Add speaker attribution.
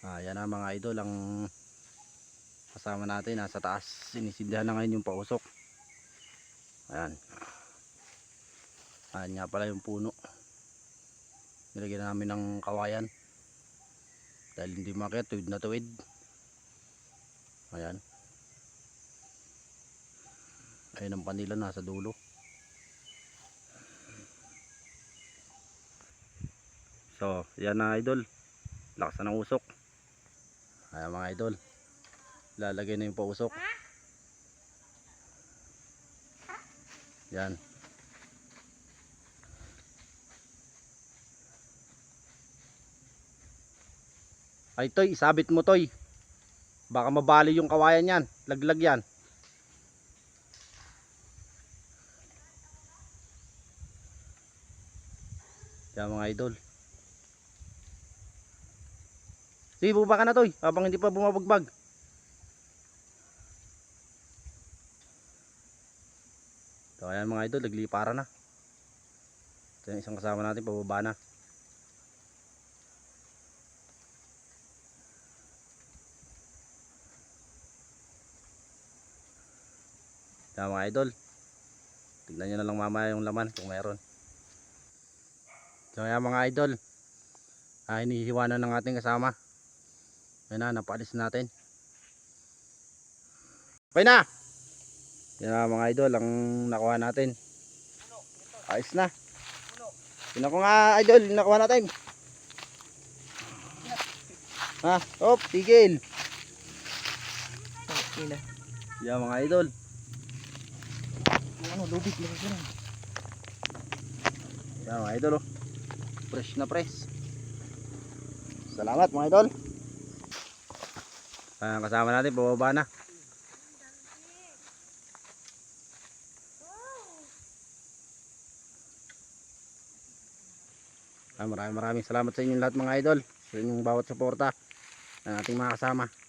Speaker 1: Ah, yan na mga idol ang kasama natin nasa taas. Sinisindihan na ngayon yung pausok. Ayan. Ayan nga pala yung puno. Nilagyan na namin ng kawayan. Dahil hindi makit, tuwid na tuwid. Ayan. Ayun ang panila nasa dulo. So, yan na idol. Lakas ng usok. Ayan mga idol. Lalagay na yung pausok. Yan. Ay toy, isabit mo toy. Baka mabali yung kawayan yan. Laglag yan. Yan mga idol. Sige, bumaba ka na toy. Habang hindi pa bumabagbag. So ayan mga idol, naglipara na. Ito yung isang kasama natin, pababa na. Yan mga idol. Tignan nyo na lang mamaya yung laman kung meron. So ayan mga idol. Ah, hinihiwa na ng ating kasama. Ayan na, napaalis natin. Okay na! Yan na mga idol, ang nakuha natin. Ayos na. Yun ako nga idol, nakuha natin. Ha? Op, tigil. Yan mga idol.
Speaker 2: Ano, lubit lang.
Speaker 1: Yan mga idol oh. Fresh na fresh. Salamat mga idol. Ah, kasama natin, bababa na. Ah, maraming maraming salamat sa inyong lahat mga idol. Sa inyong bawat suporta ng ating mga kasama.